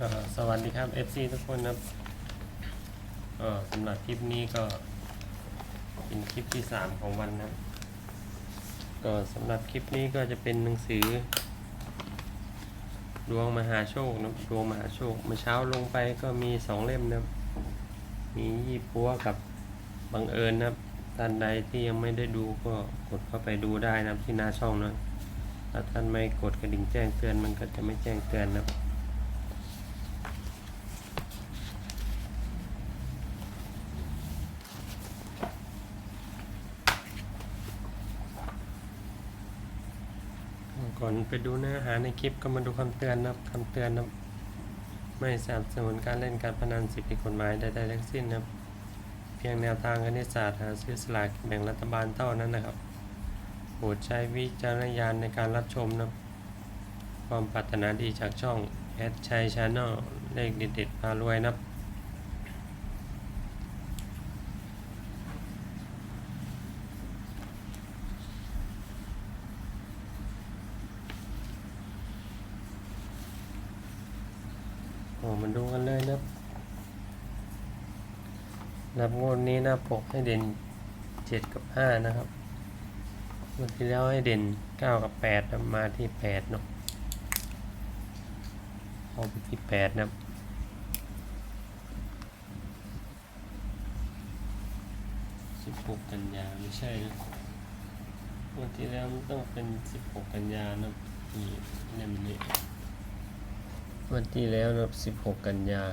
ก็สวัสดีครับ FC ทุกคนนะครับก็สำหรับคลิปนี้ก็เป็นคลิปที่ 3 ของวันนะครับ ก็สำหรับคลิปนี้ก็จะเป็นหนังสือ ดวงมหาโชคนะดวงมหาโชคเมื่อเช้าลงไปก็มี 2 เล่มนะครับมียี่ปัวกับบังเอิญนะครับท่านใดที่ยังไม่ได้ดูก็กดเข้าไปดูได้นะครับที่หน้าช่องนะถ้าท่านไม่กดกระดิ่งแจ้งเตือนมันก็จะไม่แจ้งเตือนนะครับ ไปดูเนื้อหาในคลิปก็มาดูคำเตือนนะครับคำเตือนนะไม่สนับสนุนการเล่นการพนันสิทธิกฎหมายใดๆทั้งสิ้นนะครับเพียงแนวทางคณิตศาสตร์หาซื้อสลากแบ่งรัฐบาลเท่านั้นนะครับโปรดใช้วิจารณญาณในการรับชมนะครับความปรารถนาดีจากช่องแอดชัยชาแนลเลขเด็ดๆพารวยนะครับ โอ้มาดูกันเลยนะครับ นับงวดนี้หน้าปกให้เด่นเจ็ดกับห้านะครับงวดที่แล้วให้เด่นเก้ากับแปดนะมาที่แปดเนาะเอาไปที่แปดนะครับสิบหกกันยาไม่ใช่นะงวดที่แล้วมันต้องเป็นสิบหกกันยานะนี่เล่มนี้วันที่แล้วนะครับ16 กันยา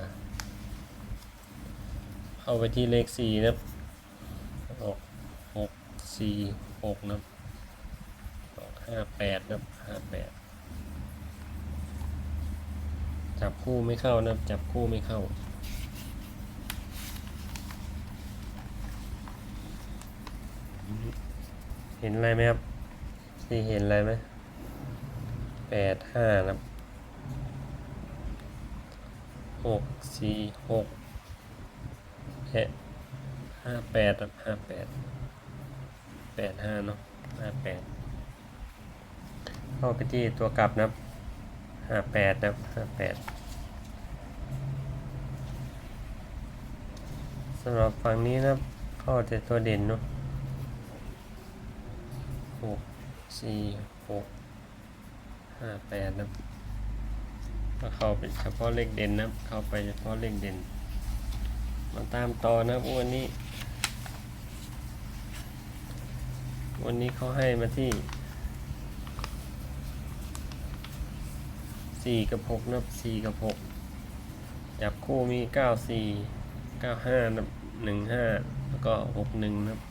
เข้าไปที่เลข4นะครับออก6 4 6นะครับออก58นะครับ58จับคู่ไม่เข้านะครับจับคู่ไม่เข้าเห็นอะไรไหมครับสี่เห็นอะไรไหมแปดห้านะครับหกสี่หก แปดห้าแปดห้าแปดแปดห้าเนาะห้าแปดเข้าไปที่ตัวกลับนะห้าแปดนะห้าแปดสำหรับฝั่งนี้นะเข้าแต่ตัวเด่นเนาะหกสี่หกห้าแปดนะก็เข้าไปเฉพาะเลขเด่นนะเข้าไปเฉพาะเลขเด่น มาตามต่อนะวันนี้ วันนี้เขาให้มาที่สี่กับหกนะครับสี่กับหกจับคู่มีเก้าสี่เก้าห้านับหนึ่งห้าแล้วก็หกหนึ่งนะครับ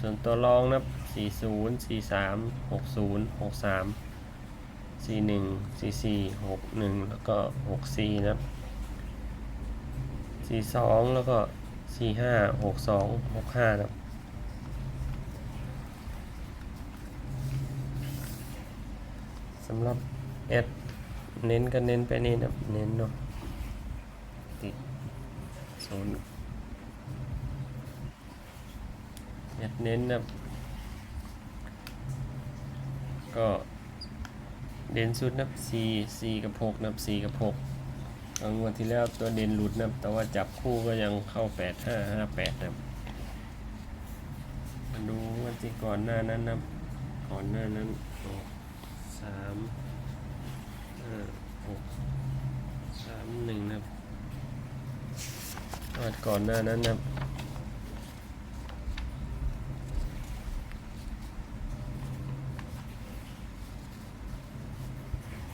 ส่วนตัวรองนะครับสี่ศูนย์สี่สามหกศูนย์หกสามสี่หนึ่งสี่สี่หกหนึ่งแล้วก็หกสี่นะครับ สี่สองแล้วก็สี่ห้าหกสองหกห้านะครับสำหรับแอดเน้นก็เน้นไปนี่นะเน้นเนาะติดศูนย์แอดเน้นนะก็เด่นสุดนับสี่สี่กับหกนับสี่กับหก งวดที่แล้วตัวเด่นหลุดนับแต่ว่าจับคู่ก็ยังเข้าแปดห้าห้าแปดนับมาดูวันที่ก่อนหน้านั้นนับก่อนหน้านั้นออกสามห้าหกสามหนึ่งนับงวดก่อนหน้านั้นนับ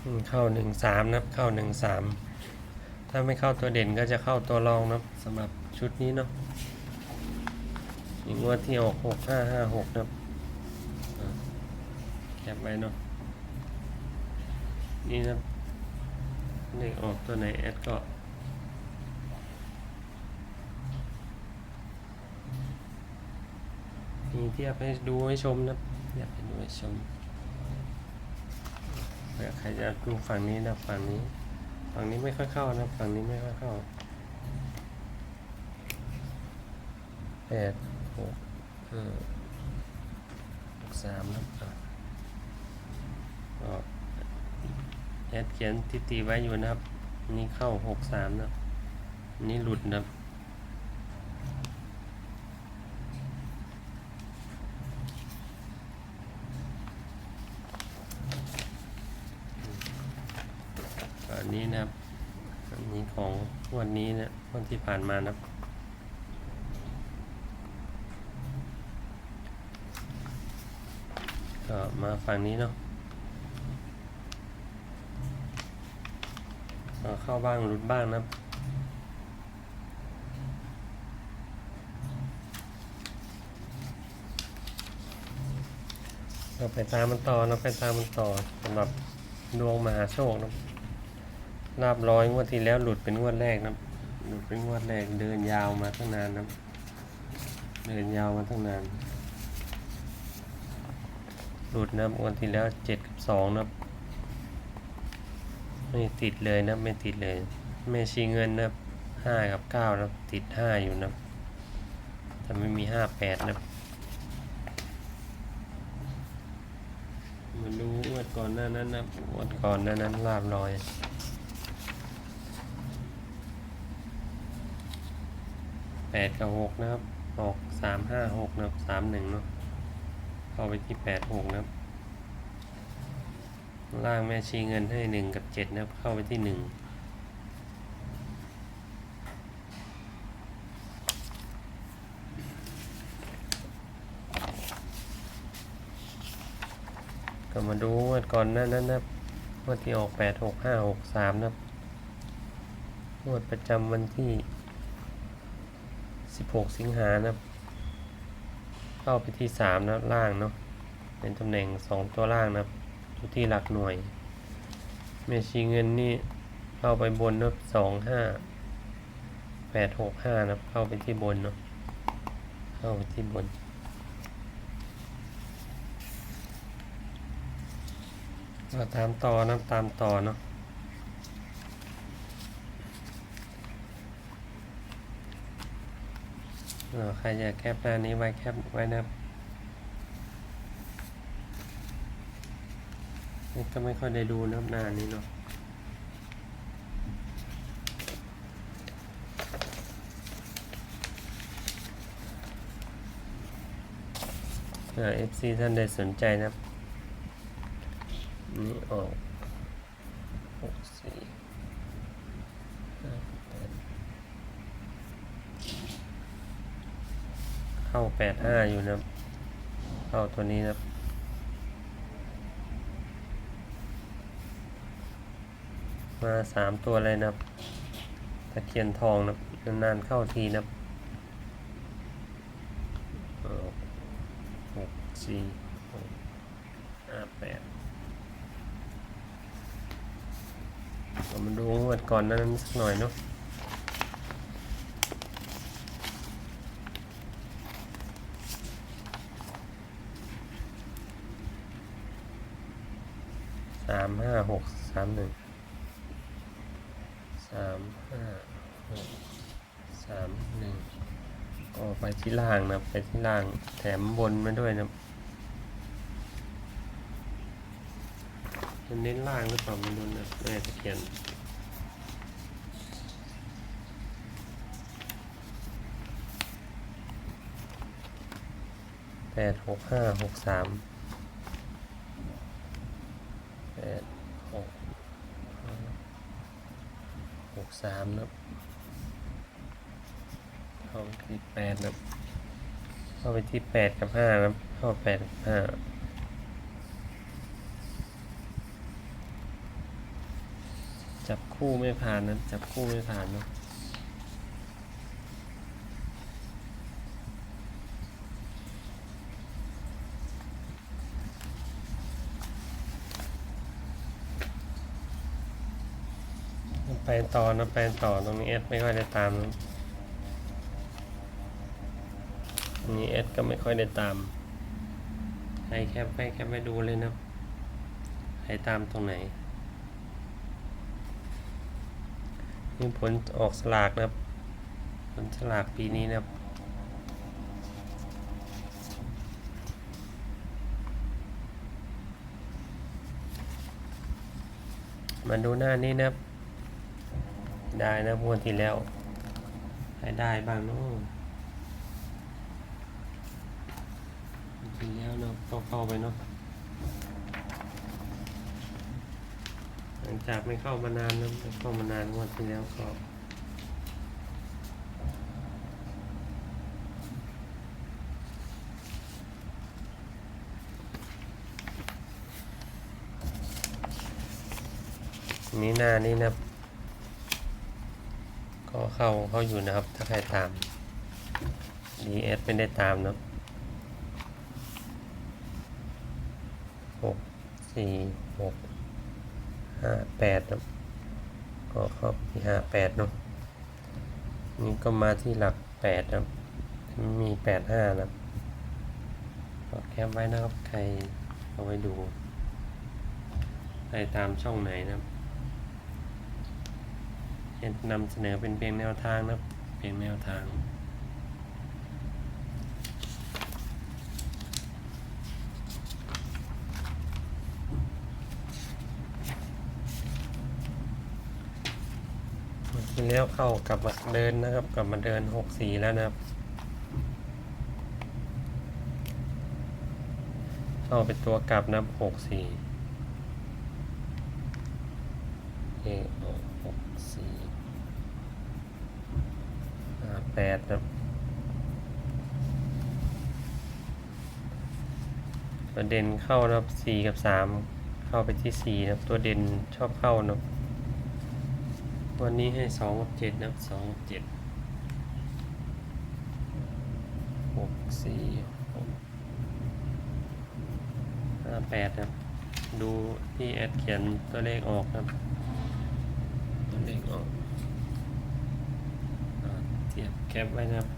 อืมเข้าหนึ่งสามนะเข้าหนึ่งสาม ถ้าไม่เข้าตัวเด่นก็จะเข้าตัวรองนะสำหรับชุดนี้เนาะอีกงวดที่ออกหกห้าห้าหกนะแคปไว้เนาะนี่นะครับเลขออกตัวไหนแอดก็มีเทียบให้ดูให้ชมนะครับเทียบให้ดูให้ชมเผื่อใครจะดูฝั่งนี้นะฝั่งนี้ ฝั่งนี้ไม่ค่อยเข้านะฝั่งนี้ไม่ค่อยเข้าแปดหกห้าหกสามนะครับก็แอดเขียนทิตีไว้อยู่นะครับ นี่เข้าหกสามนะนี่หลุดนะ อันนี้นะครับ อันนี้ของวันนี้นะงวันที่ผ่านมานะครับก็มาฝั่งนี้เนาะเอาเข้าบ้างหลุดบ้างนะครับเราไปตามมันต่อเราไปตามมันต่อสำหรับดวงมหาโชคนะ ลาบร้อยงวดที่แล้วหลุดเป็นงวดแรกนะหลุดเป็นงวดแรกเดินยาวมาตั้งนานนะเดินยาวมาตั้งนาน หลุดนะงวันที่แล้วเจ็ดกับสองนะไม่ติดเลยนะไม่ติดเลยแม่ชีเงินนะห้ากับเก้านะติดห้าอยู่นะแต่ไม่มีห้าแปดนะมาดูงวดก่อนหน้านั้นนะครับงวดก่อนหน้านั้นลาบลอย แปดกับหกนะครับออกสามห้าหกนะครับสามหนึ่งเนาะเข้าไปที่แปดหกนะครับล่างแม่ชีเงินให้หนึ่งกับเจ็ดนะครับเข้าไปที่หนึ่งก็มาดูงวดก่อนหน้านั้นนะครับงวดที่ออกแปดหกห้าหกสามนะครับงวดประจำวันที่ สิบหกสิงหานะครับ เข้าไปที่สามนับล่างเนาะเป็นตำแหน่งสองตัวล่างนะครับอยู่ที่หลักหน่วย เมชีเงินนี่เข้าไปบนนับสองห้าแปดหกห้านะเข้าไปที่บนเนาะเข้าไปที่บนก็ตามต่อนับตามต่อเนาะเออ ใครอยากแคปหน้านี้ไว้แคปไว้นะนี่ก็ไม่ค่อยได้ดูนับหน้านี้เนาะเอฟซีท่านใดสนใจนะนี่ออกหกสี่ห้าแปด เข้าแปดห้าอยู่นะเข้าตัวนี้นะมาสามตัวเลยนะตะเคียนทองนะนานๆเข้าทีนะหกสี่หกห้าแปดเรามาดูงวดก่อนนั้นสักหน่อยเนาะสามห้าหกสามหนึ่งสามห้าหกสามหนึ่งก็ไปที่ล่างนะไปที่ล่างแถมบนมาด้วยนะมันเน้นล่างหรือเปล่าไม่รู้นะแม่ตะเคียนแปดหกห้าหกสามแปดหกห้าหก สามนะครับเข้าไปที่แปดนะเข้าไปที่แปดกับห้านะเข้าแปดกับห้าจับคู่ไม่ผ่านนะจับคู่ไม่ผ่านเนาะ ไปต่อนะไปต่อตรงนี้เอสไม่ค่อยได้ตามนะตรงนี้เอสก็ไม่ค่อยได้ตามใครแคปไปแคปไปดูเลยนะใครตามตรงไหนนี่ผลออกสลากนะครับ ผลสลากปีนี้นะครับมาดูหน้านี้นะครับ ได้นะงวดที่แล้วให้ได้บ้างเนาะที่แล้วเนาะต้องเข้าไปเนาะหลังจากไม่เข้ามานานนะไม่เข้ามานานงวดที่แล้วก็นี่หน้านี่นะ ก็เข้าเข้าอยู่นะครับ ถ้าใครตาม DS ไม่ได้ตามเนาะหกสี่หกห้าแปดนะก็เข้าที่ห้าแปดเนาะนี่ก็มาที่หลักแปดครับมีแปดห้านะก็แคปไว้นะครับ ใครเอาไว้ดู ใครตามช่องไหนนะครับ นำเสนอเป็นเพียงแนวทางนะครับเพียงแนวทางทีแล้วเข้ากลับมาเดินนะครับ กลับมาเดินหกสีแล้วนะครับ เข้าเป็นตัวกลับนะครับหกสี่เออหกสี่ห้า แปดครับตัวเด่นเข้านะครับสี่กับสามเข้าไปที่สี่นะครับ ตัวเด่นชอบเข้านะครับวันนี้ให้สองกับเจ็ดนะครับสองกับเจ็ดหกสี่หกห้าแปดนะครับ ดูที่แอดเขียนตัวเลขออกนะครับ ตัวเลขออกียบแคปไว้นะครับ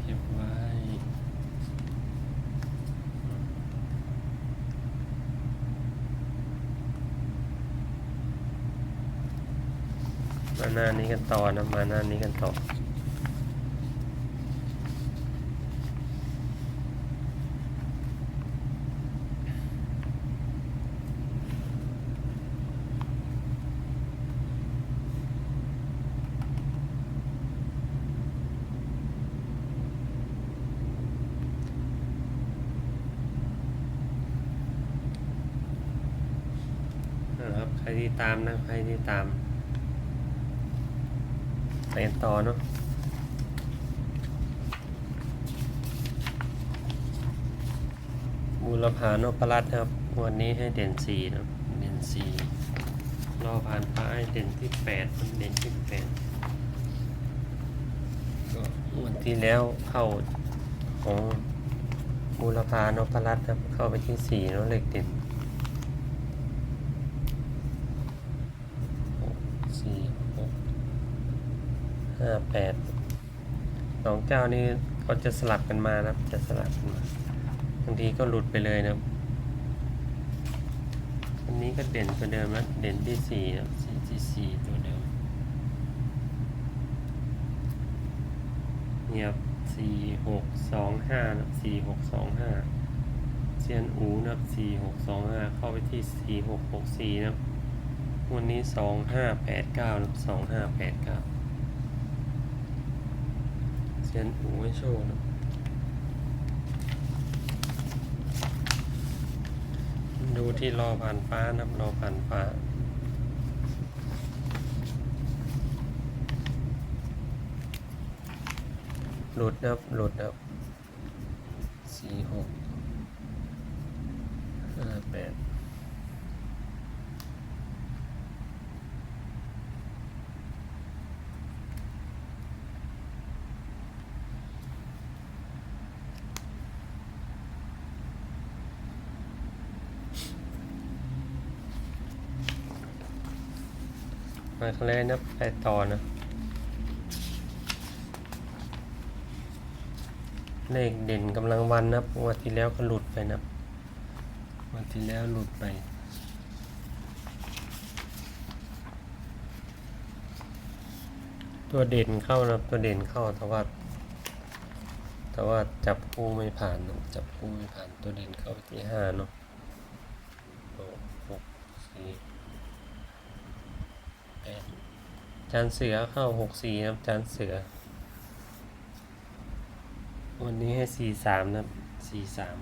แคปไว้มาหน้านี้กันต่อนะมาหน้านี้กันต่อ นะค รับใครที่ตามนะใครที่ตามไปกันต่อเนาะบูรพานพรัตน์ครับวันนี้ให้เด่นสี่นะเด่นสี่รอผ่านฟ้าให้เด่นที่แปดมันเด่นที่แปดก็วันที่แล้วเข้าของบูรพานพรัตน์ครับเข้าไปที่สี่เนาะเลขเด่นหกสี่หก ห้าแปดสองเจ้านี้เขาจะสลับกันมานะครับ จะสลับกันมาบางทีก็หลุดไปเลยนะครับอันนี้ก็เด่นตัวเดิมนะเด่นที่สี่นะครับสี่ที่สี่ตัวเดิมเนี่ยครับสี่หกสองห้านะครับสี่หกสองห้าเซียนอูนะครับสี่หกสองห้าเข้าไปที่สี่หกหกสี่นะครับวันนี้สองห้าแปดเก้านะครับสองห้าแปดเก้า เซียนอูให้โชว์นะดูที่รอผ่านฟ้านะครับรอผ่านฟ้าหลุดนะครับหลุดนะครับสี่หกห้าแปด มาคะแนนนับไปต่อนะเลขเด่นกำลังวันนะวันที่แล้วก็หลุดไปนะวันที่แล้วหลุดไปตัวเด่นเข้านะตัวเด่นเข้าแต่ว่าแต่ว่าจับคู่ไม่ผ่านนะจับคู่ไม่ผ่านตัวเด่นเข้าที่ห้าเนาะหกสี่ จานเสือเข้าหกสี่นะจานเสือ วันนี้ให้สี่สามนะสี่สาม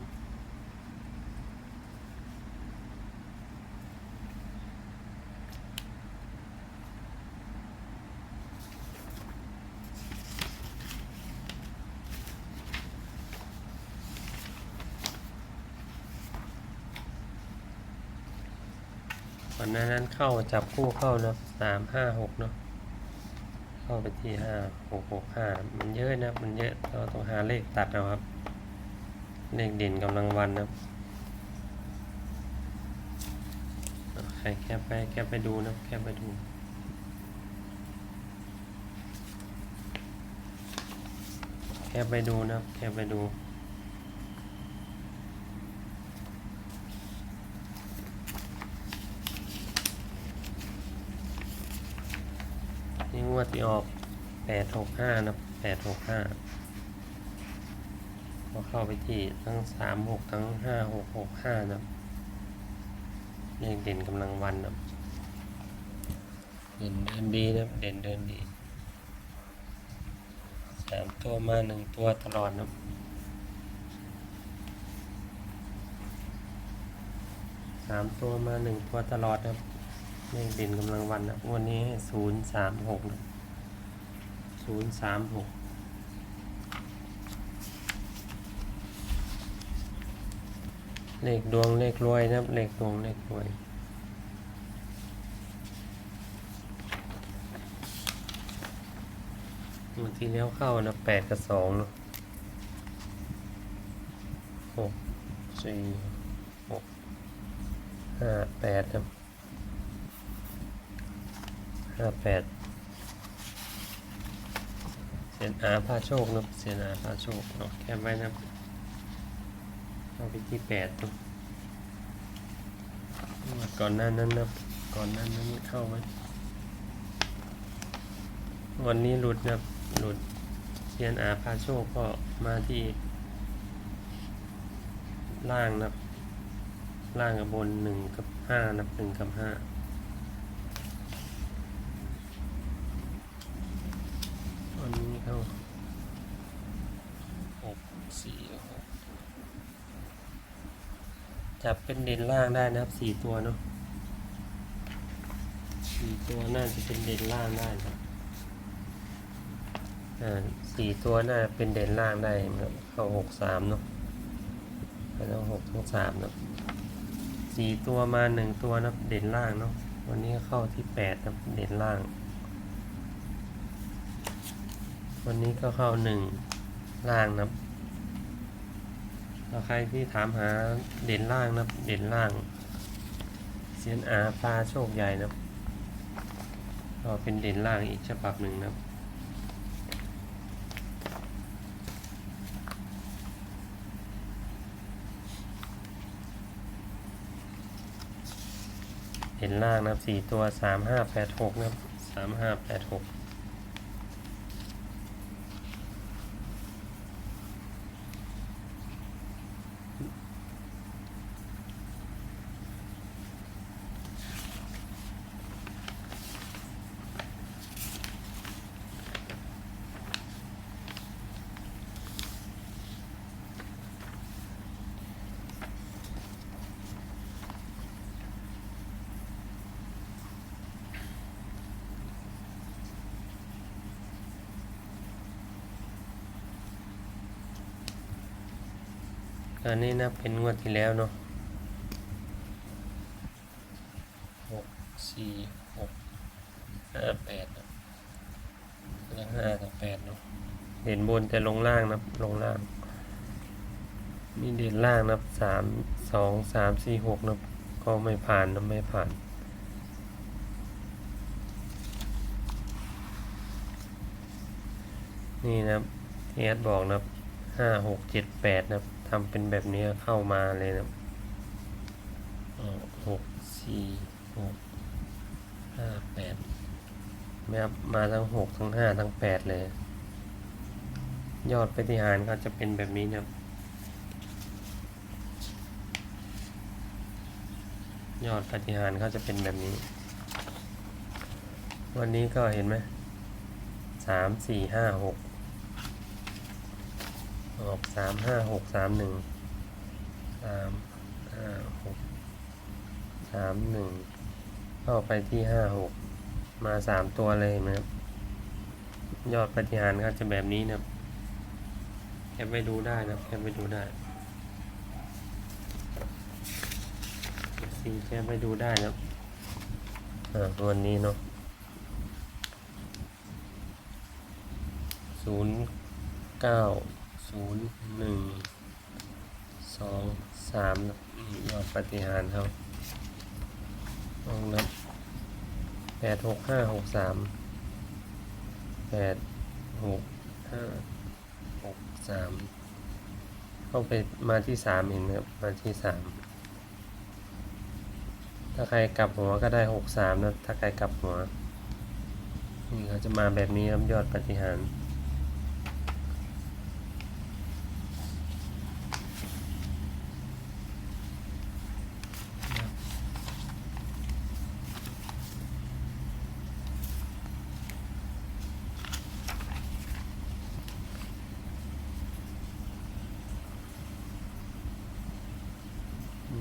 นั้นนั้นเข้าจับคู่เข้านะสามห้าหกเนาะเข้าไปที่ห้าหกหกห้ามันเยอะนะมันเยอะเราต้องหาเลขตัดเอาครับ เลขเด่นกำลังวันนะครับอะใครแคปไปแคปไปดูนะแคปไปดูแคปไปดูนะแคปไปดู นี่งวดที่ออกแปดหกห้านะแปดหกห้าพอเข้าไปที่ทั้งสามหกทั้งห้าหกหกห้านะเลขเด่นกำลังวันนะเด่นเดินดีนะเด่นเดินดีสามตัวมาหนึ่งตัวตลอดนะสามตัวมาหนึ่งตัวตลอดนะครับเลขเด่นกำลังวันนะวันนี้ศูนย์สามหกนะ ศูนย์สามหกเลขดวงเลขรวยนะครับเลขดวงเลขรวยงวันที่แล้วเข้านะแปดกับสองเนาะหกสี่หกห้าแปดครับห้าแปด เสียนอาพาโชคนะเสียนอาพาโชคเนาะแคปไว้นะเข้าไปที่แปดนะก่อนหน้านั้นนะก่อนหน้านั้นเข้าไว้วันนี้หลุดนะหลุดเสียนอาพาโชคก็มาที่ ล่างนะล่างกับบนหนึ่งกับห้านับหนึ่งกับห้า อันนี้เข้าหกสี่หก จับเป็นเด่นล่างได้นะครับสี่ตัวเนาะสี่ตัวน่าจะเป็นเด่นล่างได้นะอ่าสี่ตัวน่าเป็นเด่นล่างได้ครับเข้าหกสามเนาะแล้วหกทั้งสามเนาะสี่ตัวมาหนึ่งตัวนะเด่นล่างเนาะวันนี้เข้าที่แปดนะเด่นล่าง วันนี้ก็เข้าหนึ่งล่างนับ ใครที่ถามหาเด่นล่างนะเด่นล่างเซียนอาปลาโชคใหญ่นะก็เป็นเด่นล่างอีกฉบับหนึ่งนะเด่นล่างนะสี่ตัวสามห้าแปดหกนะสามห้าแปดหก อันนี้นะเป็นงวดที่แล้วเนาะหกสี่หกห้าแปดนะแล้วห้ากับแปดเนาะเด่นบนแต่ลงล่างนะลงล่างนี่เด่นล่างนะสามสองสามสี่หกนะก็ไม่ผ่านนะไม่ผ่านนี่นะที่แอดบอกนะห้าหกเจ็ดแปดนะ ทำเป็นแบบนี้เข้ามาเลยนะหกสี่หกห้าแปดไม่ครับมาทั้งหกทั้งห้าทั้งแปดเลย ยอดปฏิหารก็จะเป็นแบบนี้นะครับยอดปฏิหารเขาจะเป็นแบบนี้ วันนี้ก็เห็นไหมสามสี่ห้าหก ออกสามห้าหกสามหนึ่งสามห้าหกสามหนึ่งเข้าไปที่ห้าหกมาสามตัวเลยนไหมครับยอดปฏิหารก็จะแบบนี้นะครับแคปไปดูได้นะครับแคปไปดูได้ซีแคปไปดูได้นะครับอ่าวันนี้เนาะศูนย์เก้า ศูนย์หนึ่งสองสามยอดปฏิหารย์เขาลองนับแปดหกห้าหกสามแปดหกห้าหกสามเข้าไปมาที่สามเห็นไหมครับมาที่สามถ้าใครกลับหัวก็ได้หกสามนะถ้าใครกลับหัวนี่เขาจะมาแบบนี้ครับยอดปฏิหารย์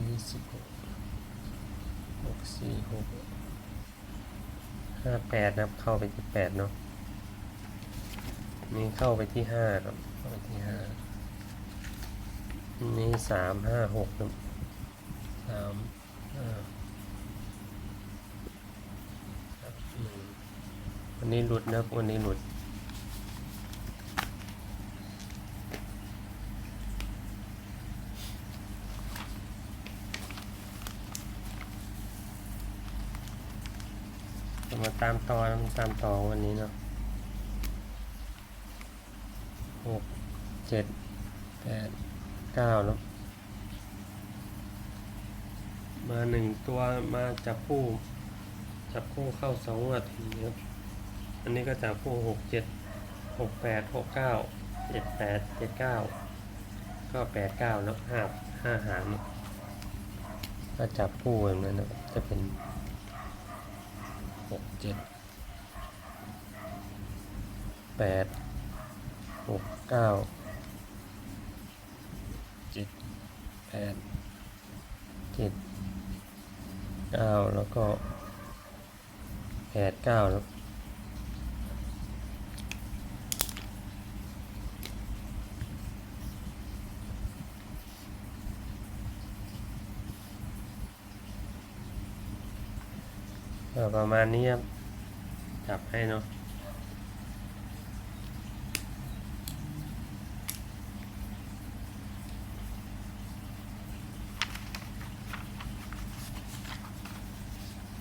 ยี่สิบหกหกสี่หกห้า แปดนะครับ เข้าไปที่แปดเนาะนี่เข้าไปที่ห้าครับเข้าไปที่ห้านี่สามห้าหกครับสามห้าครับหนึ่งวันนี้หลุดนะครับวันนี้หลุด มาตามต่อนะตามต่อวันนี้เนาะหกเจ็ดแปดเก้าแล้วมาหนึ่งตัวมาจับคู่จับคู่เข้าสองงวดทีครับอันนี้ก็จับคู่หกเจ็ดหกแปดหกเก้าเจ็ดแปดเจ็ดเก้าก็แปดเก้าแล้วห้าห้าหางก็จับคู่แบบนั้นนะจะเป็น หกเจ็ดแปดหกเก้าเจ็ดแปดเจ็ดเก้าแล้วก็แปดเก้าแล้ว ประมาณนี้ครับ จับให้เนาะ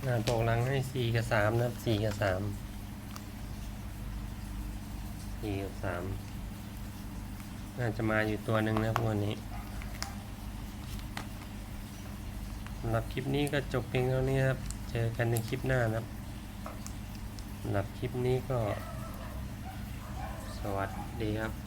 งานปกหลังให้สี่กับสามนะครับสี่กับสามสี่กับสามน่าจะมาอยู่ตัวหนึ่งนะครับวันนี้สำหรับคลิปนี้ก็จบเพียงเท่านี้ครับ เจอกันในคลิปหน้านะครับสำหรับคลิปนี้ก็ สวัสดีครับ